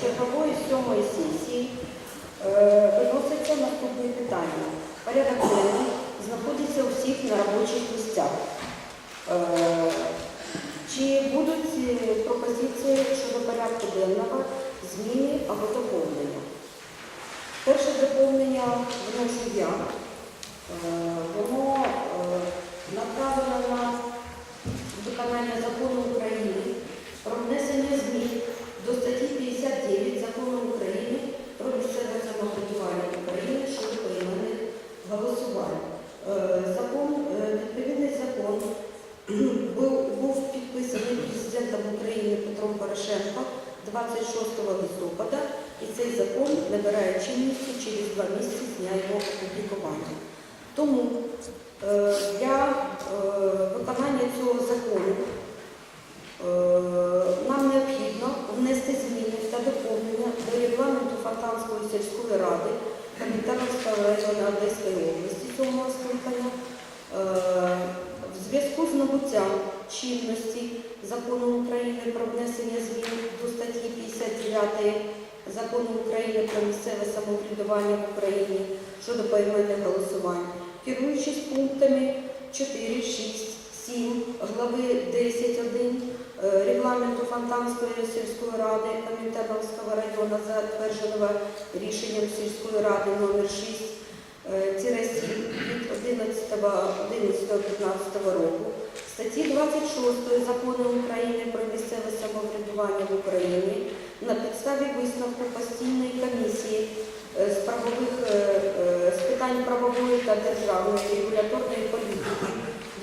чергової сьомої сесії е, виноситься наступне питання. Порядок денний знаходиться у всіх на робочих місцях. Е, Чи будуть е, пропозиції щодо порядку денного, зміни або доповнення? Перше доповнення вношу я. Воно направлено на виконання закону України 26 листопада, і цей закон набирає чинності через два місяці з дня його опублікування. Тому е, для е, виконання цього закону е, нам необхідно внести зміни та доповнення до регламенту Фонтанської сільської ради Комітетівського району Одеської області цього скликання. В зв'язку з набуттям чинності закону України про внесення 59 закону України про місцеве самоврядування в Україні щодо поіменних голосувань, керуючись пунктами 4, 6, 7 глави 10.1 е, регламенту Фонтанської сільської ради Комітетовського району, затвердженого рішенням сільської ради номер 6 е, тире 7 від 11.11.15 року, статті 26 Закону України про місцеве самоврядування в Україні на підставі висновку постійної комісії е, з правових е, е, з питань правової та державної регуляторної політики,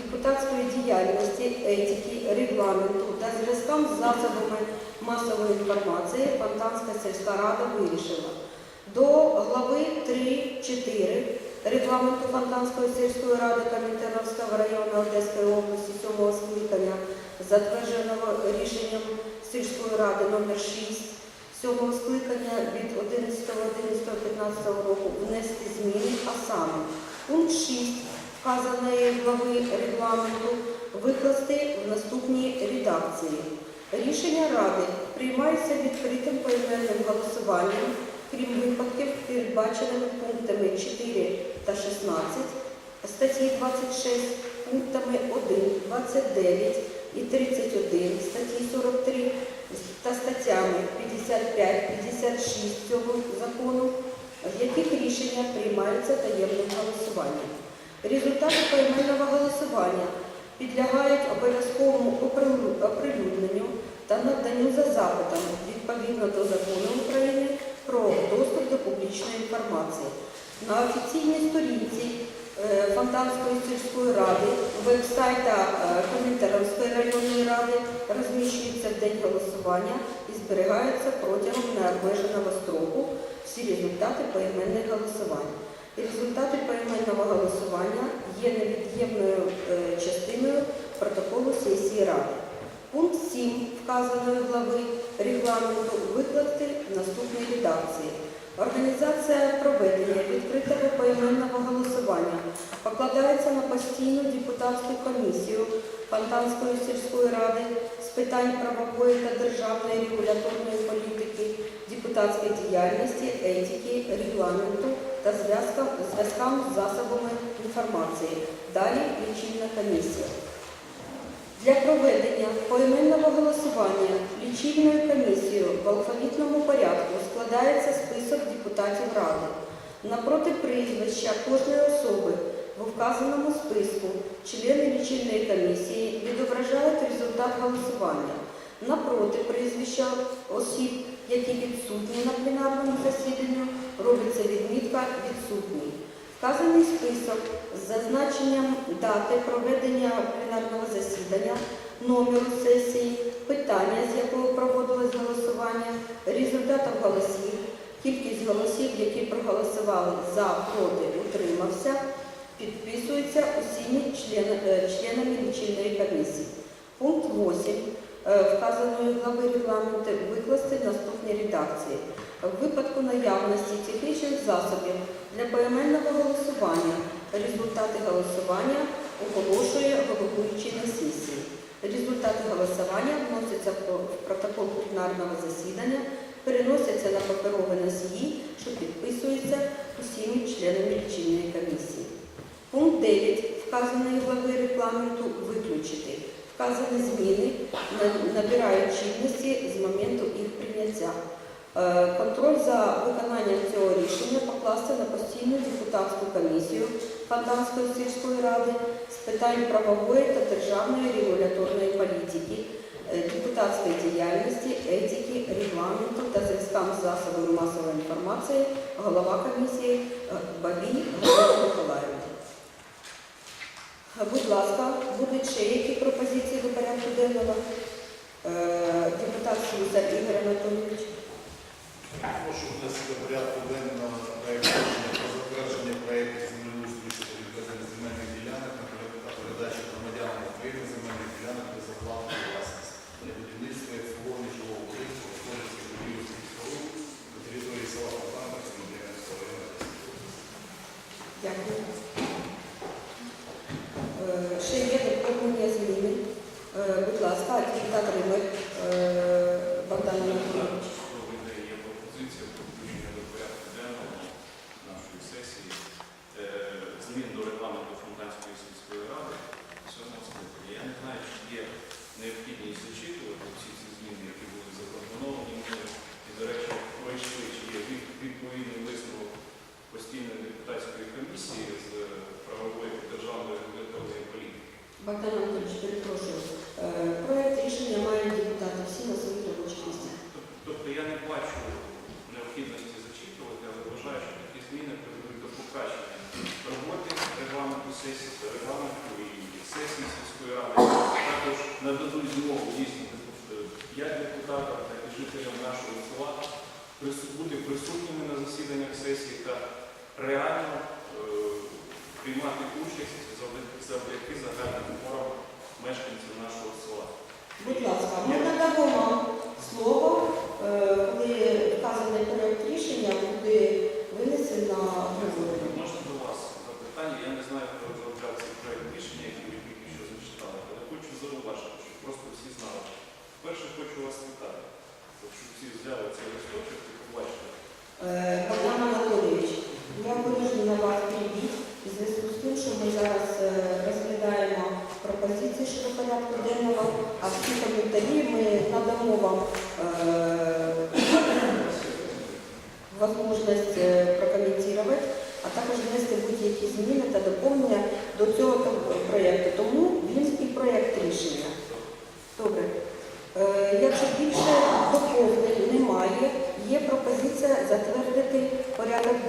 депутатської діяльності, етики, регламенту та зв'язком з засобами масової інформації Фонтанська сільська рада вирішила. До глави 3.4 регламенту Фонтанської сільської ради Комітетовського району Одеської області 7 скликання, затвердженого рішенням сільської ради номер 6 7 скликання від 11.11.15 року внести зміни, а саме пункт 6 вказаної глави регламенту викласти в наступній редакції. Рішення Ради приймається відкритим поіменним голосуванням, крім випадків, передбаченими пунктами 4 та 16 статті 26, пунктами 1, 29 і 31 статті 43 та статтями 55-56 цього закону, в яких рішення приймаються таємним голосуванням. Результати поіменного голосування підлягають обов'язковому оприлюдненню та наданню за запитом відповідно до закону України про доступ до публічної інформації. На офіційній сторінці Фонтанської сільської ради, веб-сайта е, Комінтернської районної ради розміщується в день голосування і зберігаються протягом необмеженого строку всі результати поіменних голосувань. І результати поіменного голосування є невід'ємною е, частиною протоколу сесії Ради. Пункт 7 вказаної глави регламенту викласти в наступній редакції. Організація проведення відкритого поіменного голосування покладається на постійну депутатську комісію Фонтанської сільської ради з питань правової та державної регуляторної політики, депутатської діяльності, етики, регламенту та зв'язкам з засобами інформації. Далі лічильна комісія. Для проведення поіменного голосування лічильною комісією в алфавітному порядку складається список депутатів Ради. Напроти прізвища кожної особи в вказаному списку члени лічильної комісії відображають результат голосування. Напроти прізвища осіб, які відсутні на пленарному засіданні, робиться відмітка відсутній. Вказаний список з зазначенням дати проведення пленарного засідання, номеру сесії, питання, з якого проводилось голосування, результатів голосів, кількість голосів, які проголосували за, проти, утримався, підписується усіми член- е, членами лічильної комісії. Пункт 8 е, вказаної глави регламенту викласти в наступній редакції. В випадку наявності технічних засобів для поіменного голосування результати голосування оголошує головуючий на сесії. Результати голосування вносяться в протокол пленарного засідання, переносяться на паперові носії, що підписуються усіми членами лічильної комісії. Пункт 9 вказаної глави регламенту виключити. Вказані зміни на- набирають чинності з моменту їх прийняття. Е, Контроль за виконанням цього рішення покласти на постійну депутатську комісію Фонтанської сільської ради з питань правової та державної регуляторної політики, е, депутатської діяльності, етики, регламенту та зв'язкам з засобами масової інформації, голова комісії е, Бабій Галина Миколаївна. Будь ласка, будуть ще які пропозиції до порядку денного? Депутат Слюсар Ігор Анатолійович. Прошу внести до порядку денного проєкт рішення про затвердження проєкту землеустрою щодо відведення земельних ділянок та передачі громадянам України земельних ділянок без оплати власності для будівництва і обслуговування жилого будинку, господарських будівель споруд на території села Фонтанка Комітетського району. Дякую. Е, Ще є доповнення зміни. Е, Будь ласка, депутат Ример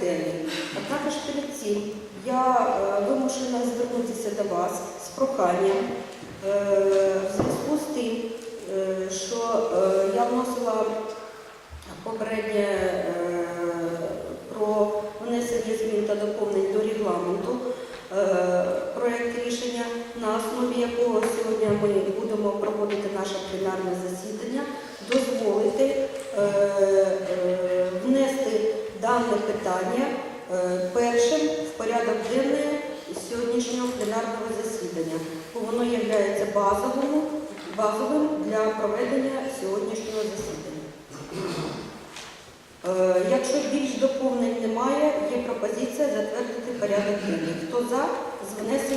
денний. А також перед цим я е, вимушена звернутися до вас з проханням е, в зв'язку з тим, е, що я вносила попереднє про внесення змін та доповнень до регламенту проект рішення, на основі якого сьогодні ми будемо проводити наше пленарне засідання, дозволити дане питання е, першим в порядок денний сьогоднішнього пленарного засідання, бо воно є базовим, базовим для проведення сьогоднішнього засідання. Е, Якщо більш доповнень немає, є пропозиція затвердити порядок денний. Хто за з внесеною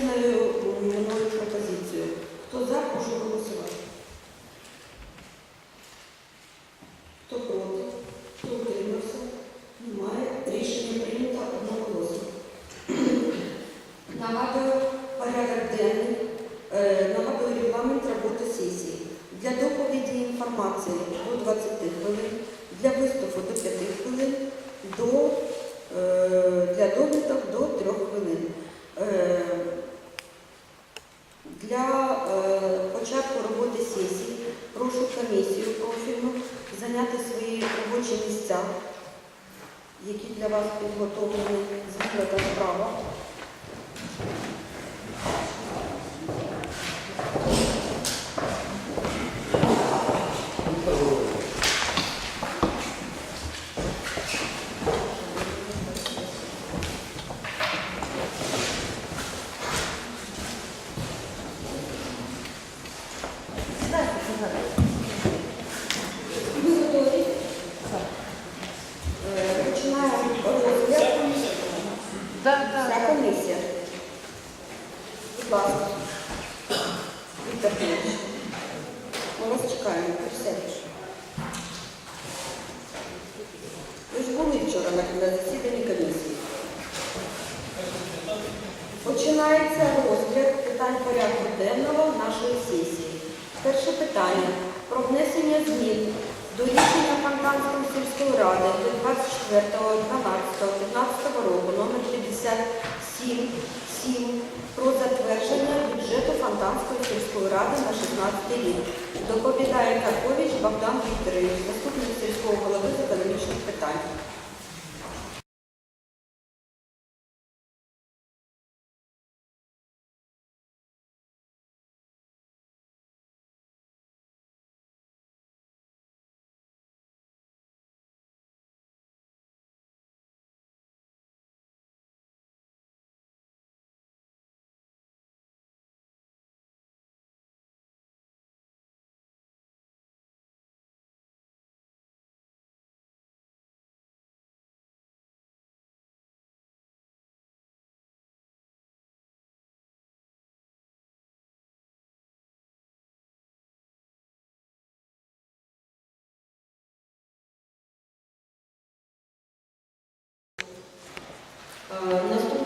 4, року номер 57 про затвердження бюджету Фонтанської сільської ради на 16 рік. Доповідає Карпович Богдан Вікторович, заступник сільського голови з економічних питань.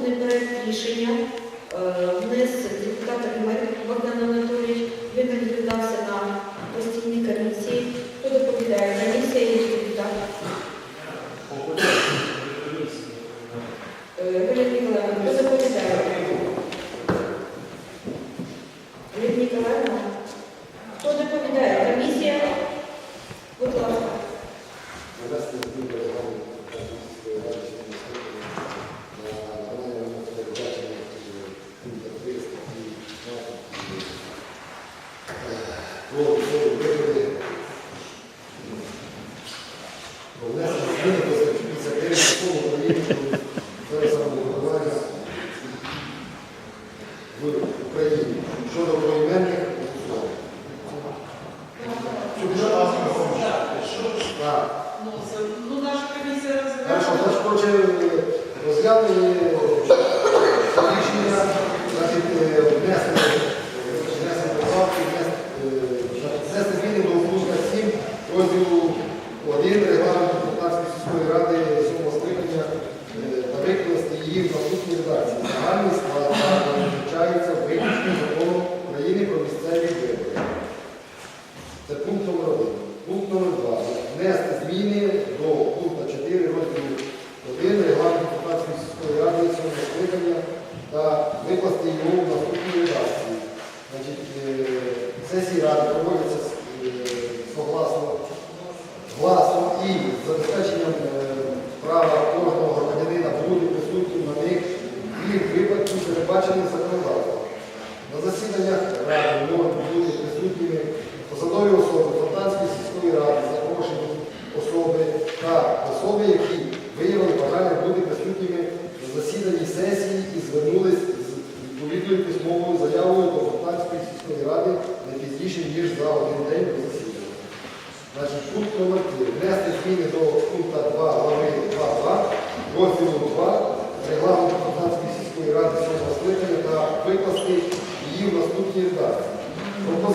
наступний проект рішення е, внесення депутата Богдана Бо в нас ініціативи такого рівня.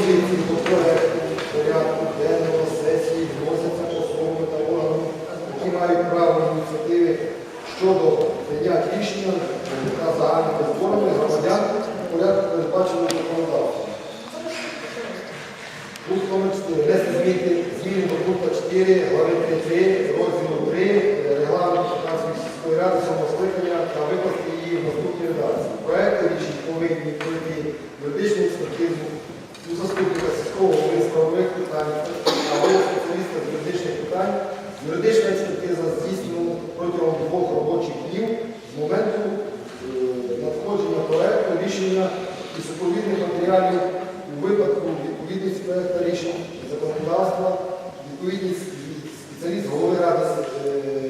Україні. випадку відповідність проєкту рішень законодавства, відповідність спеціаліст голови ради. Е,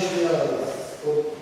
Krishna,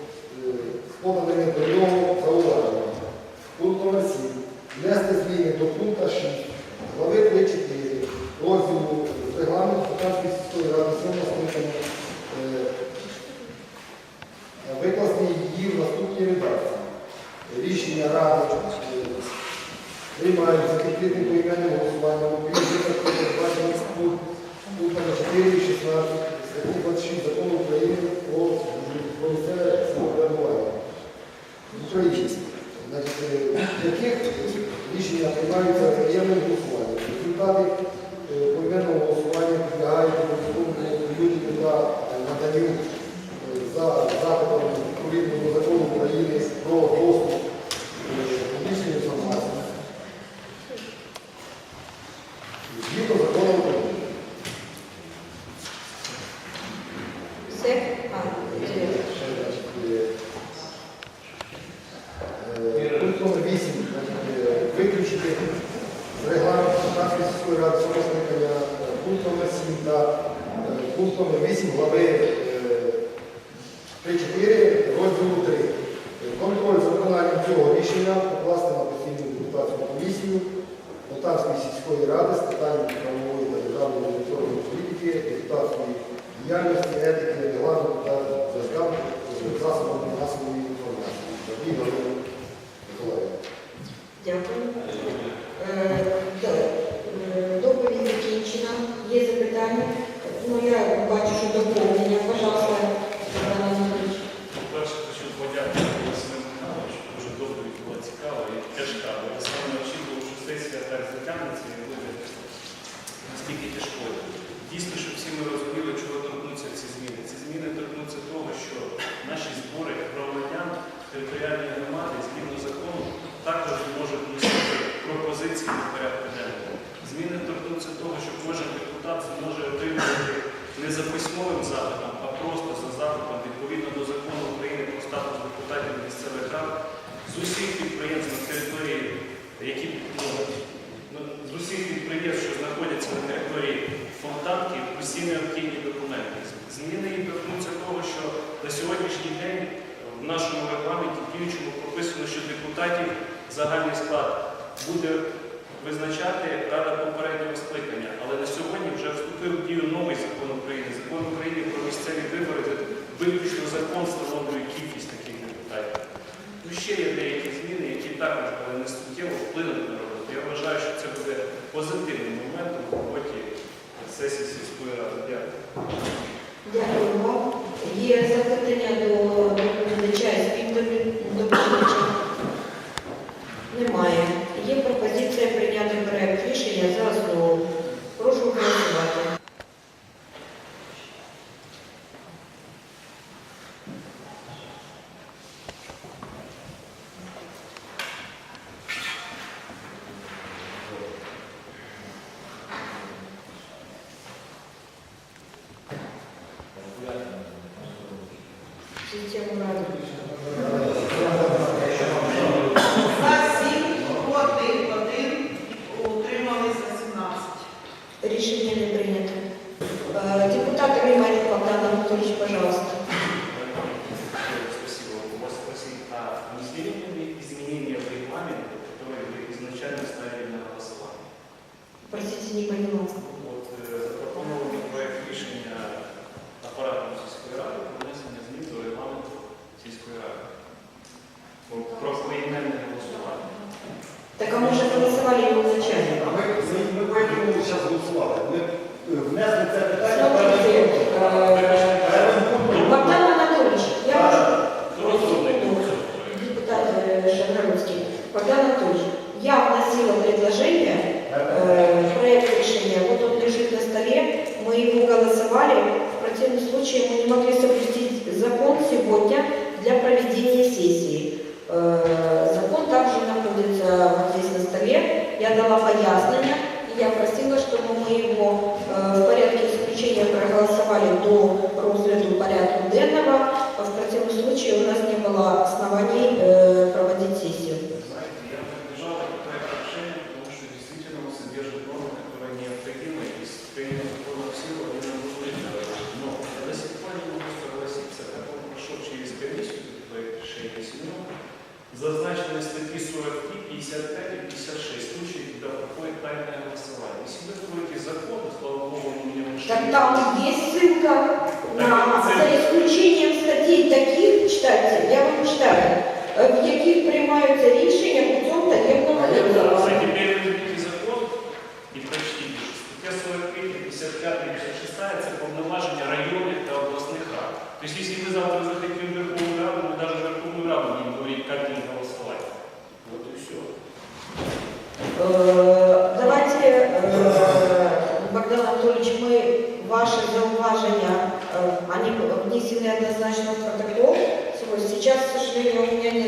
На сьогоднішній день в нашому регламенті діючому прописано, що депутатів загальний склад буде визначати Рада попереднього скликання, але на сьогодні вже вступив в дію новий закон України, закон України про місцеві вибори, виключно закон встановлює кількість таких депутатів. Ну, Ще є деякі зміни, які також але не суттєво вплинуть на роботу. Я вважаю, що це буде позитивним моментом в роботі сесії сільської ради. Дякую. Дякую. Є запитання до доповідача і співдоповідача. Там есть ссылка на, за исключением статей таких, читайте, я вам читаю, э, в яких приймаються рішення путем таємного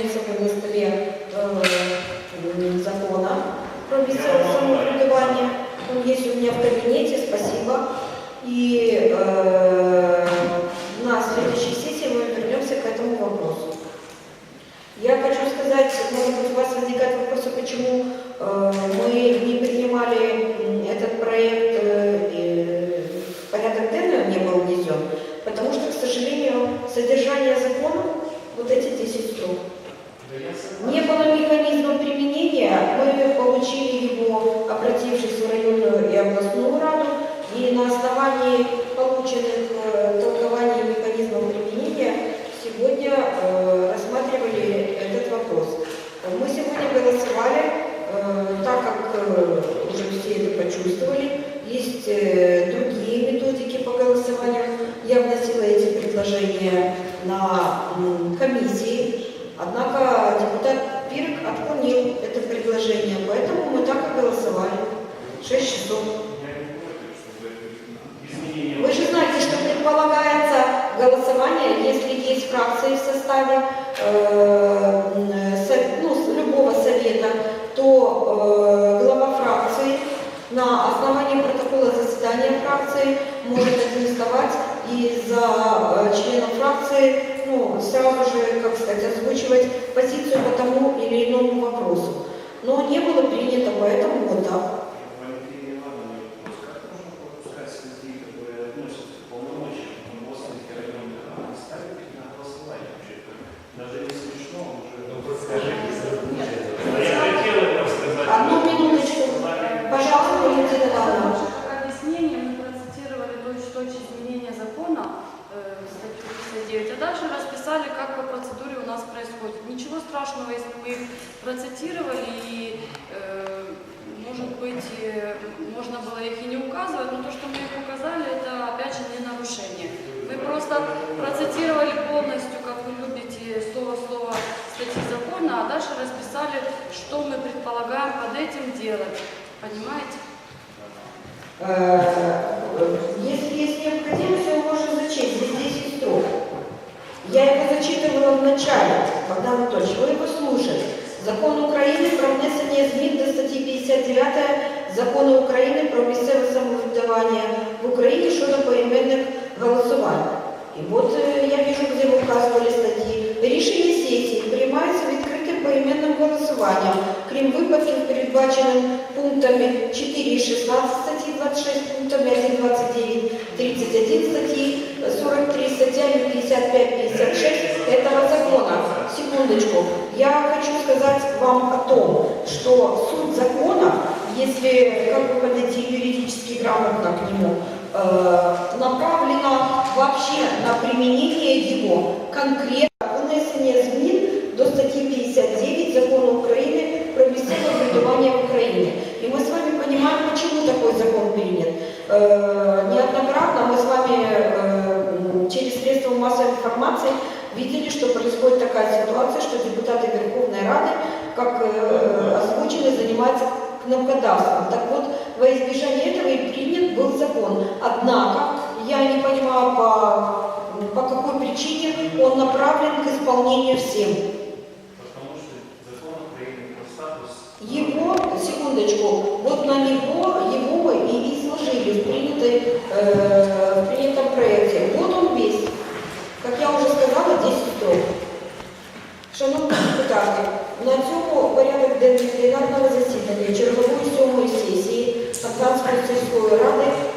собой на столе э, закона про местное самоврядування. Он есть у меня в кабинете, спасибо. И э, на следующей сессии мы вернемся к этому вопросу. Я хочу сказать, может быть, у вас возникают вопросы, почему э, мы не принимали м, этот проект, э, э, в порядок денный он не был внесен, потому что, к сожалению, содержание закона, вот эти 10 строк, Да я согласен. не было механизма применения, мы получили его, обратившись в районную и областную раду, и на основании полученных э, толкований механизма применения сегодня э, рассматривали этот вопрос. Мы сегодня голосовали, э, так как э, уже все это почувствовали, есть э, другие методики по голосованию. Я вносила эти предложения на комиссии, Однако депутат Пирк отклонил это предложение, поэтому мы так и голосовали. Шесть часов. Вы же знаете, что предполагается голосование, если есть фракции в составе э, м, со- ну, с любого совета, то э, глава фракции на основании протокола заседания фракции может аттестовать и за э, членов фракции ну, сразу же, как сказать, озвучивать позицию по тому или иному вопросу. Но не было принято, поэтому вот так. Валентине Ивановне вопрос. Как можно пропускать статьи, которые относятся к полномочиям областных и районных рад, и ставить их на голосование вообще-то? Даже не смешно, уже... Ну, подскажите. Я хотел это сказать. Одну минуточку. Пожалуйста, Валентина Ивановна. Как объяснение мы процитировали точь-в-точь изменения закона, э, статью 59, а дальше расписали, как по процедуре у нас происходит. Ничего страшного, если мы их процитировали, и, э, может быть, э, можно было их и не указывать, но то, что мы их указали, это, опять же, не нарушение. Мы просто процитировали полностью, как вы любите, слово в слово статьи закона, а дальше расписали, что мы предполагаем под этим делать. Понимаете? Э, Если есть необходимость, его можно зачесть. Здесь 10 строк. Я его зачитывала в начале, Богдан Анатольевич, вы его слушали. Закон України про внесення змін до статті 59 Закону України про місцеве самоврядування в Україні щодо поіменних голосувань. І от е, я вижу, де ви вказували статті. Рішення сесії приймаються відкритим поіменним голосуванням, крім випадків, передбачених пунктами 4 і 16 статті 26, пунктами 1, 29, 31 статьи 43, статьями 55-56 этого закона. Секундочку. Я хочу сказать вам о том, что суть закона, если как вы подойти юридически грамотно к нему, э, направлена вообще на применение его конкретно И мы с вами понимаем, почему такой закон принят. Э, неоднократно мы с вами э, через средства массовой информации видели, что происходит такая ситуация, что депутаты Верховной Рады, как э, озвучили, занимаются кнопкодавством. Так вот, во избежание этого и принят был закон. Однако, я не понимаю, по, по какой причине он направлен к исполнению всем. Потому что закон Украины про статус... Его секундочку, вот на него, его и изложили в, принятой, э, в принятом проекте. Вот он весь. Как я уже сказала, 10 строк. Шановні депутати, на цьому порядок денний пленарного засідання чергової сьомої сесії Казанської сільської ради